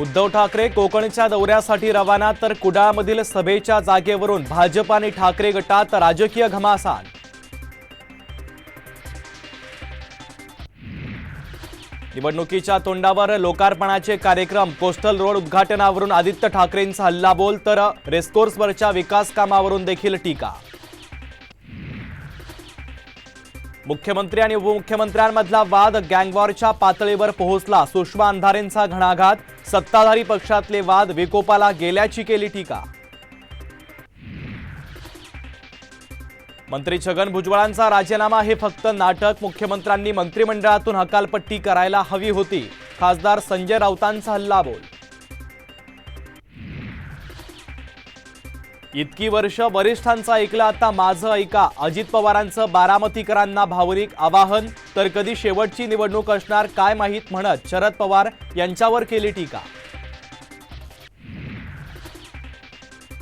उद्धव ठाकरे कोकणच्या दौऱ्यासाठी रवाना तर कुडाळमधील सभेच्या जागेवरून भाजप आणि ठाकरे गटात राजकीय घमासान. निवडणुकीच्या तोंडावर लोकार्पणाचे कार्यक्रम कोस्टल रोड उद्घाटनावरून आदित्य ठाकरेंचा हल्लाबोल तर रेस्कोर्सवरच्या विकास कामावरून देखील टीका. मुख्यमंत्री आणि उपमुख्यमंत्र्यांमधला वाद गँगवॉरच्या पातळीवर पोहोचला. सुषमा अंधारेंचा घणाघात. सत्ताधारी पक्षातले वाद विकोपाला गेल्याची केली टीका. मंत्री छगन भुजबळांचा राजीनामा हे फक्त नाटक. मुख्यमंत्र्यांनी मंत्रिमंडळातून हकालपट्टी करायला हवी होती. खासदार संजय राऊतांचा हल्लाबोल इतकी वर्ष वरिष्ठांचं ऐकलं आता माझं ऐका. अजित पवारांचं बारामतीकरांना भावनिक आवाहन तर कधी शेवटची निवडणूक असणार काय माहीत म्हणत शरद पवार यांच्यावर केली टीका.